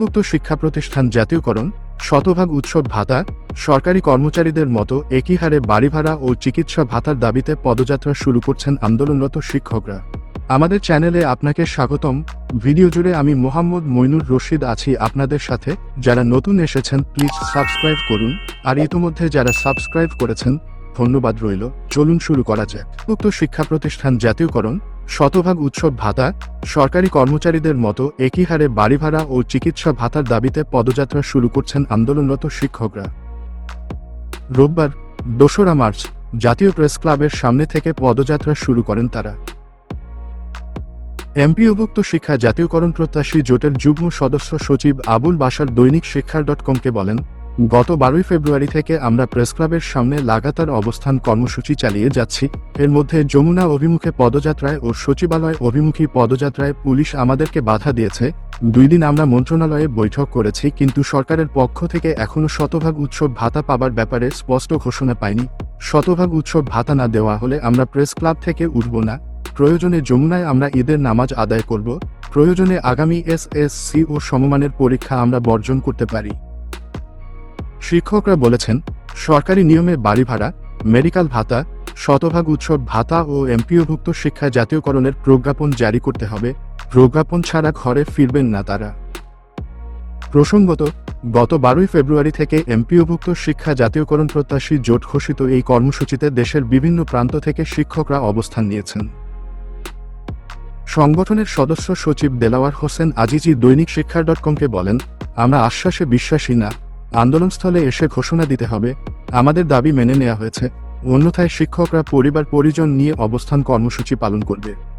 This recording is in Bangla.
উক্ত শিক্ষা প্রতিষ্ঠান জাতীয়করণ, শতভাগ উৎসব ভাতা, সরকারি কর্মচারীদের মতো একই হারে বাড়ি ভাড়া ও চিকিৎসা ভাতার দাবিতে পদযাত্রা শুরু করছেন আন্দোলনরত শিক্ষকরা। আমাদের চ্যানেলে আপনাকে স্বাগতম। ভিডিও জুড়ে আমি মোহাম্মদ মইনুর রশিদ আছি আপনাদের সাথে। যারা নতুন এসেছেন, প্লিজ সাবস্ক্রাইব করুন। আর ইতোমধ্যে যারা সাবস্ক্রাইব করেছেন, ধন্যবাদ রইল। চলুন শুরু করা যাক। উক্ত শিক্ষা প্রতিষ্ঠান জাতীয়করণ শতভাগ উৎসব ভাতা, সরকারি কর্মচারীদের মতো একই হারে বাড়ি ভাড়া ও চিকিৎসা ভাতার দাবিতে পদযাত্রা শুরু করছেন আন্দোলনরত শিক্ষকরা। রোববার, দোসরা মার্চ, জাতীয় প্রেস ক্লাবের সামনে থেকে পদযাত্রা শুরু করেন তারা। এমপিওভুক্ত শিক্ষা জাতীয়করণ প্রত্যাশী জোটের যুগ্ম সদস্য সচিব আবুল বাসার দৈনিক শিক্ষার ডট কমকে বলেন গত বারোই ফেব্রুয়ারি থেকে আমরা প্রেস ক্লাবের সামনে লাগাতার অবস্থান কর্মসূচি চালিয়ে যাচ্ছি। এর মধ্যে যমুনা অভিমুখে পদযাত্রায় ও সচিবালয় অভিমুখী পদযাত্রায় পুলিশ আমাদেরকে বাধা দিয়েছে। দুই দিন আমরা মন্ত্রণালয়ে বৈঠক করেছি, কিন্তু সরকারের পক্ষ থেকে এখনও শতভাগ উৎসব ভাতা পাবার ব্যাপারে স্পষ্ট ঘোষণা পাইনি। শতভাগ উৎসব ভাতা না দেওয়া হলে আমরা প্রেস ক্লাব থেকে উঠব না। প্রয়োজনে যমুনায় আমরা ঈদের নামাজ আদায় করব। প্রয়োজনে আগামী এসএসসি ও সমমানের পরীক্ষা আমরা বর্জন করতে পারি। শিক্ষকরা বলেছেন, সরকারি নিয়মে বাড়ি ভাড়া, মেডিকেল ভাতা, শতভাগ উৎসব ভাতা ও এমপিওভুক্ত শিক্ষা জাতীয়করণের প্রজ্ঞাপন জারি করতে হবে। প্রজ্ঞাপন ছাড়া ঘরে ফিরবেন না তারা। প্রসঙ্গত, গত বারোই ফেব্রুয়ারি থেকে এমপিওভুক্ত শিক্ষা জাতীয়করণ প্রত্যাশী জোট ঘোষিত এই কর্মসূচিতে দেশের বিভিন্ন প্রান্ত থেকে শিক্ষকরা অবস্থান নিয়েছেন। সংগঠনের সদস্য সচিব দেলাওয়ার হোসেন আজিজি দৈনিক শিক্ষা ডট কমকে বলেন, আমরা আশ্বাসে বিশ্বাসী না। আন্দোলনস্থলে এসে ঘোষণা দিতে হবে, আমাদের দাবি মেনে নেওয়া হয়েছে। অন্যথায় শিক্ষকরা পরিবার পরিজন নিয়ে অবস্থান কর্মসূচি পালন করবে।